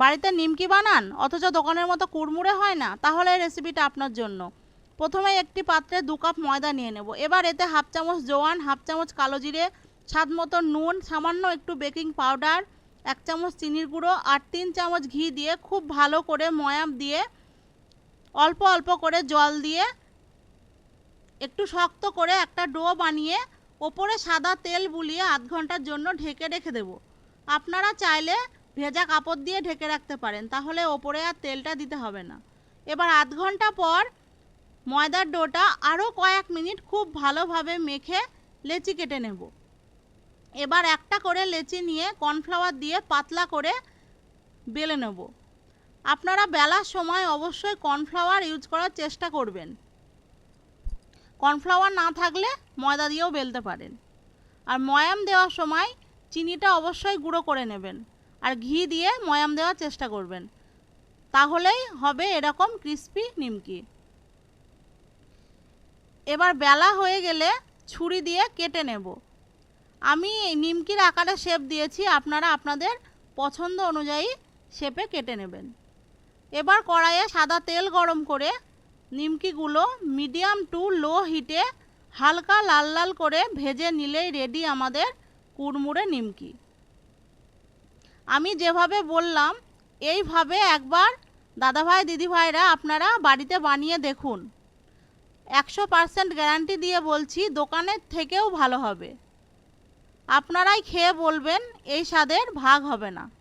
বাড়িতে নিমকি বানান? অথচ দোকানের মতো কুড়মুড়ে হয় না? তাহলে এই রেসিপিটা আপনার জন্য। প্রথমে একটি পাত্রে দু কাপ ময়দা নিয়ে নেব। এবার এতে হাফ চামচ জোয়ান, হাফ চামচ কালো জিরে, স্বাদ মতো নুন, সামান্য একটু বেকিং পাউডার এক চামচ চিনির গুঁড়ো আর তিন চামচ ঘি দিয়ে খুব ভালো করে ময়াম দিয়ে, অল্প অল্প করে জল দিয়ে, একটু শক্ত করে একটা ডো বানিয়ে ওপরে সাদা তেল বুলিয়ে আধ ঘণ্টার জন্য ঢেকে রেখে দেব। আপনারা চাইলে ভেজা কাপড় দিয়ে ঢেকে রাখতে পারেন, তাহলে ওপরে আর তেলটা দিতে হবে না। এবার আধ ঘণ্টা পর ময়দার ডোটা আরও কয়েক মিনিট খুব ভালোভাবে মেখে লেচি কেটে নেব। এবার একটা করে লেচি নিয়ে কর্নফ্লাওয়ার দিয়ে পাতলা করে বেলে নেব। আপনারা বেলার সময় অবশ্যই কর্নফ্লাওয়ার ইউজ করার চেষ্টা করবেন। কর্নফ্লাওয়ার না থাকলে ময়দা দিয়েও বেলতে পারেন। আর ময়াম দেওয়ার সময় চিনিটা অবশ্যই গুঁড়ো করে নেবেন। আর ঘি দিয়ে ময়াম দেওয়ার চেষ্টা করবেন। তাহলেই হবে এরকম ক্রিস্পি নিমকি। এবার বেলা হয়ে গেলে ছুরি দিয়ে কেটে নেব। আমি নিমকির আকারে শেপ দিয়েছি, আপনারা আপনাদের পছন্দ অনুযায়ী শেপে কেটে নেবেন। এবার কড়াইয়ে সাদা তেল গরম করে নিমকিগুলো মিডিয়াম টু লো হিটে হালকা লাল লাল করে ভেজে নিলেই রেডি আমাদের কুড়মুড়ে নিমকি। আমি যেভাবে বললাম, এইভাবে একবার দাদাভাই, দিদিভাইরা আপনারা বাড়িতে বানিয়ে দেখুন। একশো পারসেন্ট গ্যারান্টি দিয়ে বলছি, দোকানের থেকেও ভালো হবে। আপনারাই খেয়ে বলবেন, এই স্বাদের ভাগ হবে না।